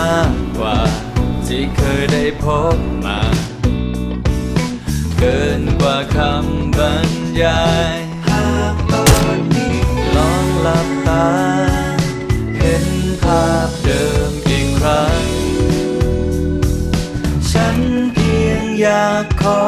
มากกว่า ที่เคยได้พบมา เกินกว่าคำบรรยายหากตอนนี้ลองหลับตา เห็นภาพเดิมอีกครั้ง ฉันเพียงอยากขอ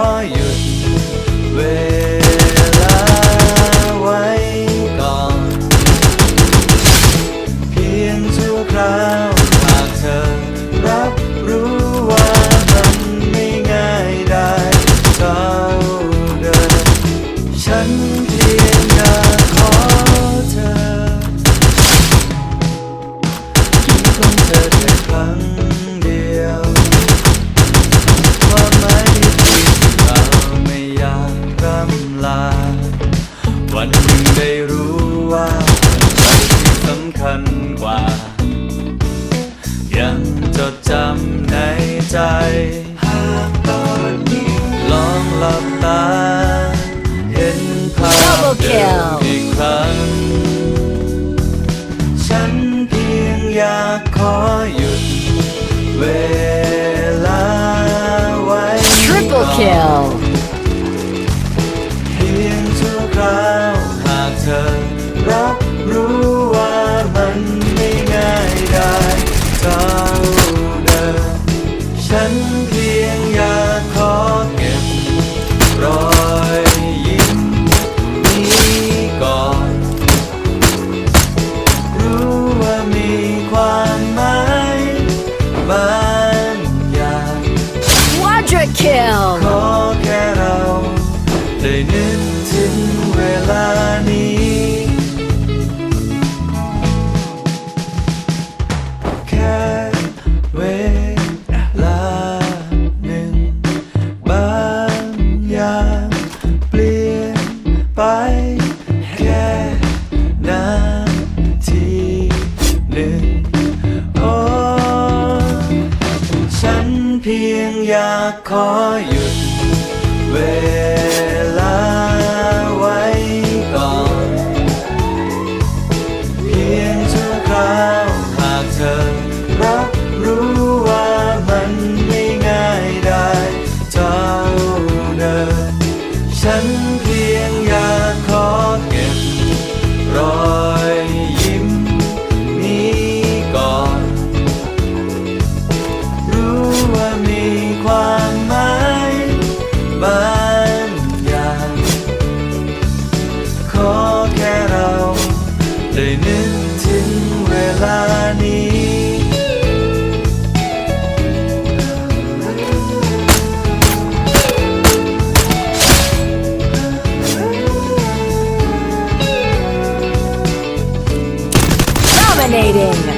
kill. Dominating.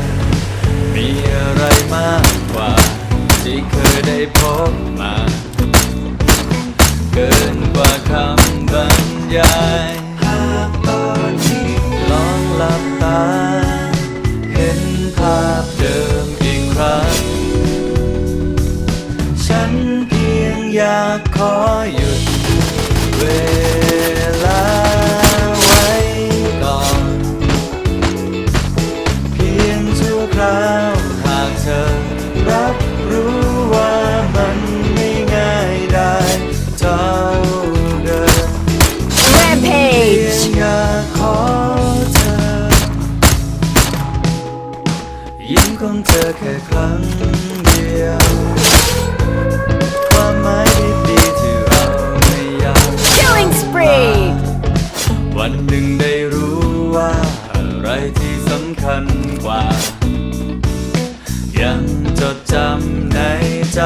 มากกว่า ที่เคยได้พบมา เกินกว่าคำบรรยายหากตอนที่ลองหลับตา เห็นภาพเดิมอีกครั้ง ฉันเพียงอยากขอ วันหนึ่งได้รู้ว่า อะไรที่สำคัญกว่า ยังจดจำในใจ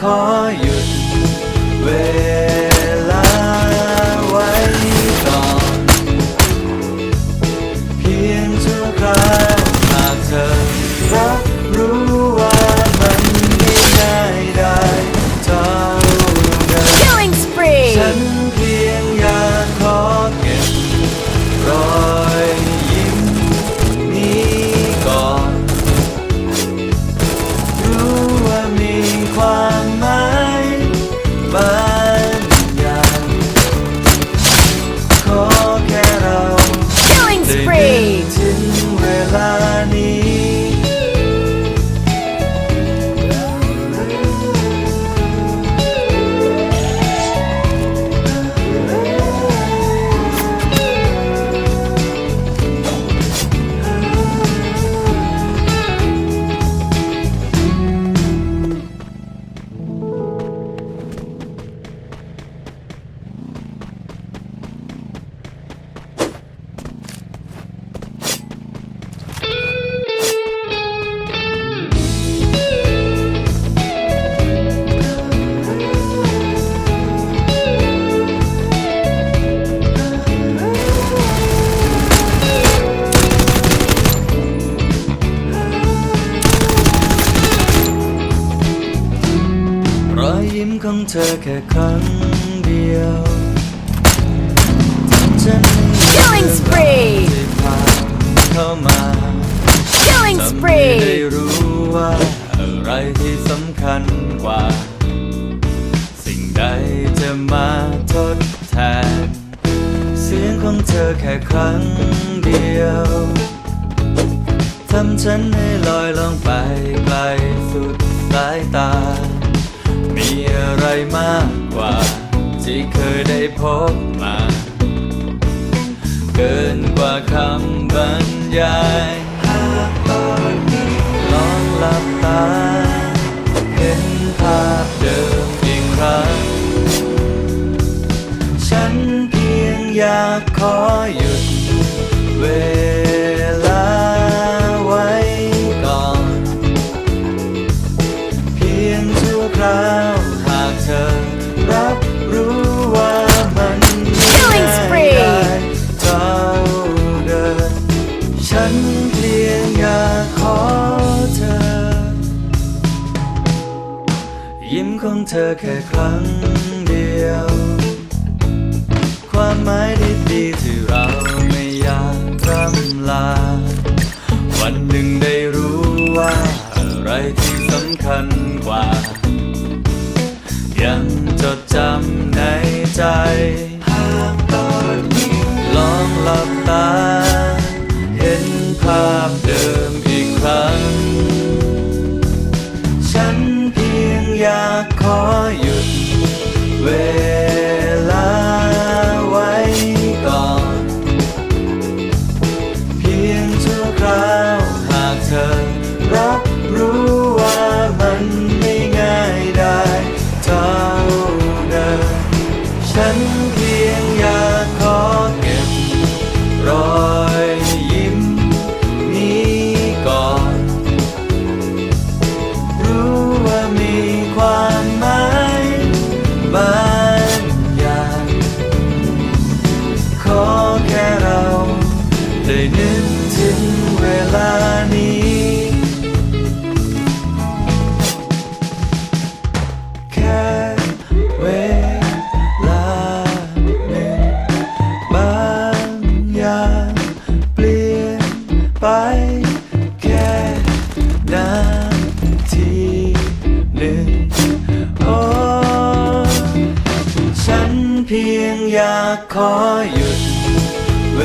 ขอหยุ ของเธอแค่ครั้งเดียวทำฉันให้ Killing spree! ที่ผ่านเข้ามา Killing ทำให้ได้ spree! รู้ว่าอะไรที่สำคัญกว่า สิ่งใดจะมาทดแทน เสียงของเธอแค่ครั้งเดียวทำฉันให้ลอยลงไปไกลสุดสายตา มีอะไรมากกว่า ที่เคยได้พบมา เกินกว่าคำบรรยาย เธอแค่ครั้งเดียว ความหมายดีๆที่เราไม่อยากร่ำลา วันหนึ่งได้รู้ว่าอะไรที่สำคัญกว่า ยังจดจำในใจ หากตอนนี้ลองหลับตา ขอหยุดเว